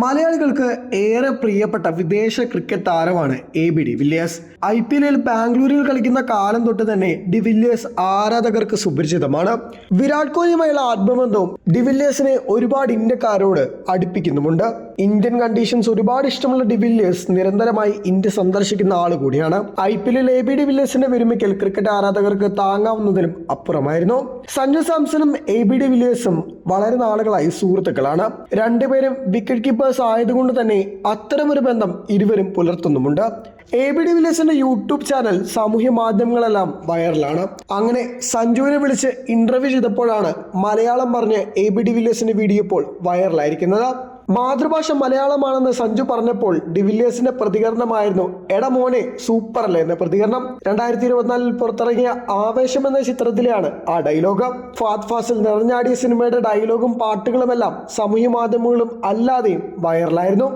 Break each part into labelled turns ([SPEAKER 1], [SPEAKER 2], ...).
[SPEAKER 1] മലയാളികൾക്ക് ഏറെ പ്രിയപ്പെട്ട വിദേശ ക്രിക്കറ്റ് താരമാണ് A B de Villiers I P എല്ലിൽ ബാംഗ്ലൂരിൽ കളിക്കുന്ന കാലം തൊട്ട് തന്നെ ഡി വില്ലിയേഴ്സ് ആരാധകർക്ക് സുപരിചിതമാണ്. വിരാട് കോഹ്ലിയുമായുള്ള ആത്മബന്ധവും ഡി വില്ലിയേഴ്സിനെ ഒരുപാട് ഇന്ത്യക്കാരോട് അടുപ്പിക്കുന്നുമുണ്ട്. ഇന്ത്യൻ കണ്ടീഷൻസ് ഒരുപാട് ഇഷ്ടമുള്ള ഡി വില്ലിയേഴ്സ് നിരന്തരമായി ഇന്ത്യ സന്ദർശിക്കുന്ന ആൾ കൂടിയാണ്. ഐ പി എല്ലിൽ എ ബി ഡി വില്ലിയേഴ്സിന്റെ വിരമിക്കൽ ക്രിക്കറ്റ് ആരാധകർക്ക് താങ്ങാവുന്നതിലും അപ്പുറമായിരുന്നു. സഞ്ജു സാംസണും എ ബി ഡി വില്ലിയേഴ്സും വളരെ നാളുകളായി സുഹൃത്തുക്കളാണ്. രണ്ടുപേരും വിക്കറ്റ് കീപ്പേഴ്സ് ആയതുകൊണ്ട് തന്നെ അത്തരമൊരു ബന്ധം ഇരുവരും പുലർത്തുന്നുമുണ്ട്. എ ബി ഡി വില്ലേഴ്സിന്റെ യൂട്യൂബ് ചാനൽ സാമൂഹ്യ മാധ്യമങ്ങളെല്ലാം വൈറലാണ്. അങ്ങനെ സഞ്ജുവിനെ വിളിച്ച് ഇന്റർവ്യൂ ചെയ്തപ്പോഴാണ് മലയാളം പറഞ്ഞ് എ ബി ഡി വില്ലേഴ്സിന്റെ വീഡിയോ ഇപ്പോൾ വൈറലായിരിക്കുന്നത്. മാതൃഭാഷ മലയാളമാണെന്ന് സഞ്ജു പറഞ്ഞപ്പോൾ ഡിവില്ലിയേഴ്സിന്റെ പ്രതികരണമായിരുന്നു എടാ മോനെ സൂപ്പർ അല്ലേ എന്ന പ്രതികരണം. രണ്ടായിരത്തി ഇരുപത്തിനാലിൽ പുറത്തിറങ്ങിയ ആവേശം എന്ന ചിത്രത്തിലെയാണ് ആ ഡയലോഗ്. ഫാത് ഫാസിൽ നിറഞ്ഞാടിയ സിനിമയുടെ ഡയലോഗും പാട്ടുകളുമെല്ലാം സമൂഹ മാധ്യമങ്ങളും അല്ലാതെയും വൈറലായിരുന്നു.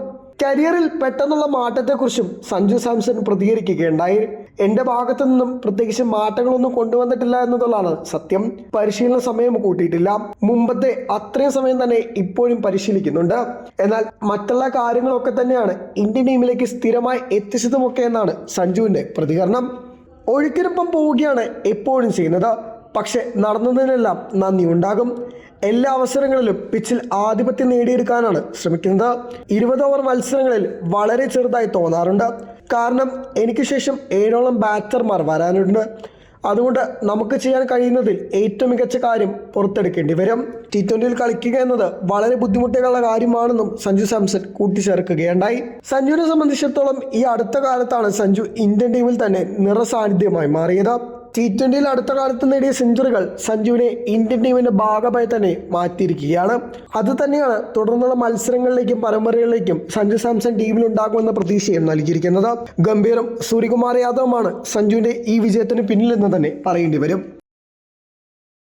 [SPEAKER 1] കരിയറിൽ പെട്ടെന്നുള്ള മാറ്റത്തെക്കുറിച്ചും സഞ്ജു സാംസൺ പ്രതികരിക്കുകയുണ്ടായി. എന്റെ ഭാഗത്തു നിന്നും പ്രത്യേകിച്ച് മാറ്റങ്ങളൊന്നും കൊണ്ടുവന്നിട്ടില്ല എന്നതുള്ളതാണ് സത്യം. പരിശീലന സമയം കൂട്ടിയിട്ടില്ല. മുമ്പത്തെ അത്രയും സമയം തന്നെ ഇപ്പോഴും പരിശീലിക്കുന്നുണ്ട്. എന്നാൽ മറ്റുള്ള കാര്യങ്ങളൊക്കെ തന്നെയാണ് ഇന്ത്യൻ ടീമിലേക്ക് സ്ഥിരമായി എത്തിച്ചതുമൊക്കെ എന്നാണ് സഞ്ജുവിന്റെ പ്രതികരണം. ഒഴുക്കിനൊപ്പം പോവുകയാണ് എപ്പോഴും ചെയ്യുന്നത്. പക്ഷെ നടന്നതിനെല്ലാം നന്ദി ഉണ്ടാകും എല്ലാ അവസരങ്ങളിലും പിച്ചിൽ ആധിപത്യം നേടിയെടുക്കാനാണ് ശ്രമിക്കുന്നത്. ഇരുപത് ഓവർ മത്സരങ്ങളിൽ വളരെ ചെറുതായി തോന്നാറുണ്ട്. കാരണം എനിക്ക് ശേഷം ഏഴോളം ബാറ്റർമാർ വരാനുണ്ട്. അതുകൊണ്ട് നമുക്ക് ചെയ്യാൻ കഴിയുന്നതിൽ ഏറ്റവും മികച്ച കാര്യം പുറത്തെടുക്കേണ്ടി വരും. ടി ട്വന്റിയിൽ കളിക്കുക എന്നത് വളരെ ബുദ്ധിമുട്ടുള്ള കാര്യമാണെന്നും സഞ്ജു സാംസൺ കൂട്ടിച്ചേർക്കുകയുണ്ടായി. സഞ്ജുവിനെ സംബന്ധിച്ചിടത്തോളം ഈ അടുത്ത കാലത്താണ് സഞ്ജു ഇന്ത്യൻ ടീമിൽ തന്നെ നിറസാന്നിധ്യമായി മാറിയത്. ടി ട്വന്റിയിൽ അടുത്ത കാലത്ത് നേടിയ സെഞ്ചുറികൾ സഞ്ജുവിനെ ഇന്ത്യൻ ടീമിന്റെ ഭാഗമായി തന്നെ മാറ്റിയിരിക്കുകയാണ്. അത് തന്നെയാണ് തുടർന്നുള്ള മത്സരങ്ങളിലേക്കും പരമ്പരകളിലേക്കും സഞ്ജു സാംസൺ ടീമിൽ ഉണ്ടാകുമെന്ന പ്രതീക്ഷയും നൽകിയിരിക്കുന്നത്. ഗംഭീറും സൂര്യകുമാർ യാദവുമാണ് സഞ്ജുവിന്റെ ഈ വിജയത്തിന് പിന്നിലെന്ന് തന്നെ പറയേണ്ടി വരും.